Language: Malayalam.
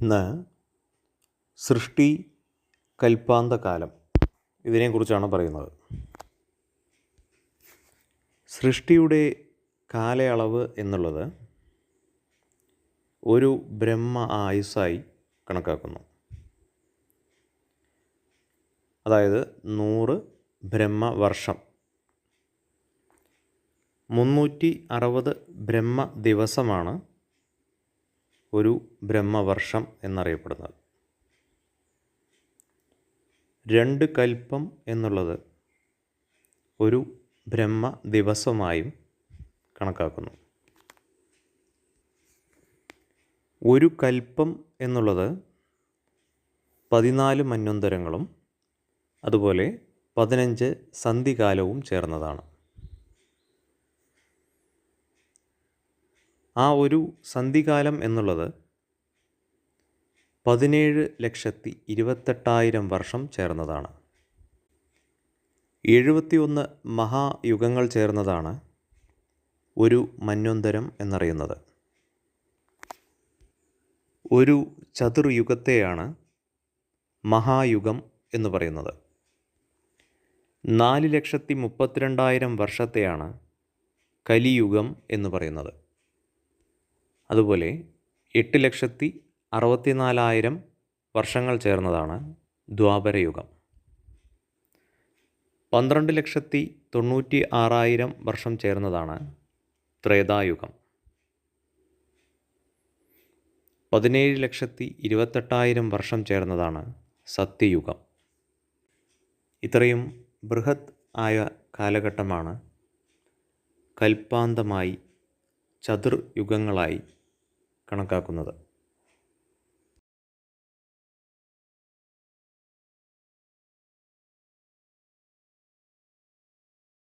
ഇന്ന് സൃഷ്ടി കൽപ്പാന്ത കാലം ഇതിനെക്കുറിച്ചാണ് പറയുന്നത്. സൃഷ്ടിയുടെ കാലയളവ് എന്നുള്ളത് ഒരു ബ്രഹ്മ ആയുസ്സായി കണക്കാക്കുന്നു. അതായത് നൂറ് ബ്രഹ്മവർഷം മുന്നൂറ്റി അറുപത് ബ്രഹ്മ ദിവസമാണ് ഒരു ബ്രഹ്മവർഷം എന്നറിയപ്പെടുന്നത്. രണ്ട് കൽപ്പം എന്നുള്ളത് ഒരു ബ്രഹ്മ ദിവസമായും കണക്കാക്കുന്നു. ഒരു കൽപ്പം എന്നുള്ളത് പതിനാല് മന്വന്തരങ്ങളും അതുപോലെ പതിനഞ്ച് സന്ധികാലവും ചേർന്നതാണ്. ആ ഒരു സന്ധികാലം എന്നുള്ളത് പതിനേഴ് ലക്ഷത്തി ഇരുപത്തെട്ടായിരം വർഷം ചേർന്നതാണ്. എഴുപത്തിയൊന്ന് മഹായുഗങ്ങൾ ചേർന്നതാണ് ഒരു മന്വന്തരം എന്നറിയുന്നത്. ഒരു ചതുർയുഗത്തെയാണ് മഹായുഗം എന്ന് പറയുന്നത്. നാല് ലക്ഷത്തി മുപ്പത്തിരണ്ടായിരം വർഷത്തെയാണ് കലിയുഗം എന്ന് പറയുന്നത്. അതുപോലെ എട്ട് ലക്ഷത്തി അറുപത്തി നാലായിരം വർഷങ്ങൾ ചേർന്നതാണ് ദ്വാപരയുഗം പന്ത്രണ്ട് ലക്ഷത്തി തൊണ്ണൂറ്റി ആറായിരം വർഷം ചേർന്നതാണ് ത്രേതായുഗം. പതിനേഴ് ലക്ഷത്തി ഇരുപത്തെട്ടായിരം വർഷം ചേർന്നതാണ് സത്യയുഗം. ഇത്രയും ബൃഹത് ആയ കാലഘട്ടമാണ് കൽപ്പാന്തമായി ചതുർയുഗങ്ങളായി കണക്കാക്കുന്നത്.